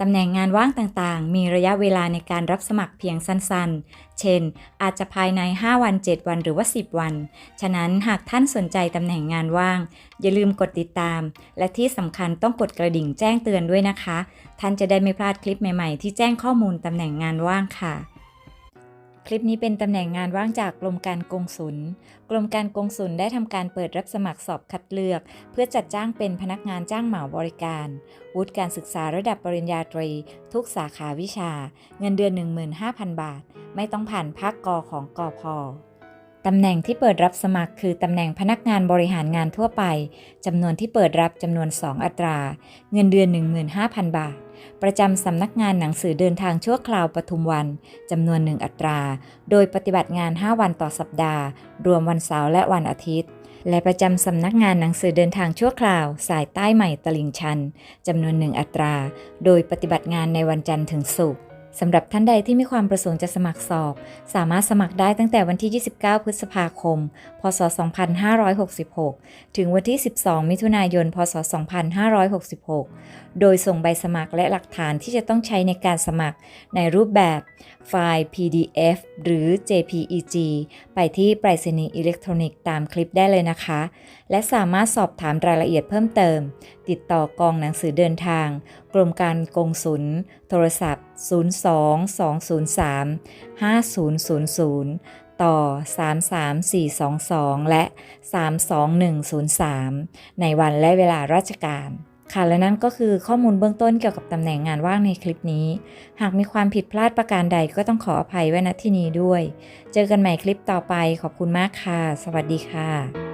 ตำแหน่งงานว่างต่างๆ มีระยะเวลาในการรับสมัครเพียงสั้นๆ เช่น อาจจะภายใน 5 วัน 7 วันหรือว่า 10 วัน ฉะนั้นหากท่านสนใจตำแหน่งงานว่าง อย่าลืมกดติดตาม และที่สำคัญต้องกดกระดิ่งแจ้งเตือนด้วยนะคะ ท่านจะได้ไม่พลาดคลิปใหม่ๆ ที่แจ้งข้อมูลตำแหน่งงานว่างค่ะ คลิปนี้เป็นตำแหน่งงานว่างจากกรมการกงสุล กรมการกงสุลได้ทำการเปิดรับสมัครสอบคัดเลือก เพื่อจัดจ้างเป็นพนักงานจ้างเหมาบริการ วุฒิการศึกษาระดับปริญญาตรี ทุกสาขาวิชา เงินเดือน 15,000 บาท ไม่ต้องผ่านภาคกอของกอพอ ตำแหน่งที่เปิดรับสมัครคือตำแหน่งพนักงานบริหารงานทั่วไปจำนวนที่เปิดรับจำนวน 2 อัตรา เงินเดือน 15,000 บาท ประจำสำนักงานหนังสือเดินทางชั่วคราวปทุมวันจำนวน 1 อัตรา โดยปฏิบัติงาน 5 วันต่อสัปดาห์ รวมวันเสาร์และวันอาทิตย์ และประจำสำนักงานหนังสือเดินทางชั่วคราว สายใต้ใหม่ตลิ่งชันจำนวน1อัตรา โดยปฏิบัติงานในวันจันทร์ถึงศุกร์ สำหรับท่านใดที่มีความประสงค์จะสมัครสอบ สามารถสมัครได้ตั้งแต่วันที่ 29 พฤษภาคม พศ 2566 ถึงวันที่ 12 มิถุนายน พศ 2566 โดยส่งใบสมัครและหลักฐานที่จะต้องใช้ในการสมัครในรูปแบบไฟล์ PDF หรือ JPEG ไปที่ไปรษณีย์อิเล็กทรอนิกส์ตามคลิปได้เลยนะคะ และสามารถสอบถามรายละเอียดเพิ่มเติม ติดต่อกองหนังสือเดินทาง กรมการกงสุล โทรศัพท์2 203 5000 ต่อ 33422 และ 32103 ในวันและเวลาราชการค่ะและนั่นก็คือข้อมูลเบื้องต้นเกี่ยวกับตำแหน่งงานว่างในคลิปนี้ หากมีความผิดพลาดประการใดก็ต้องขออภัยไว้ณที่นี้ด้วย เจอกันใหม่คลิปต่อไปขอบคุณมากค่ะ สวัสดีค่ะ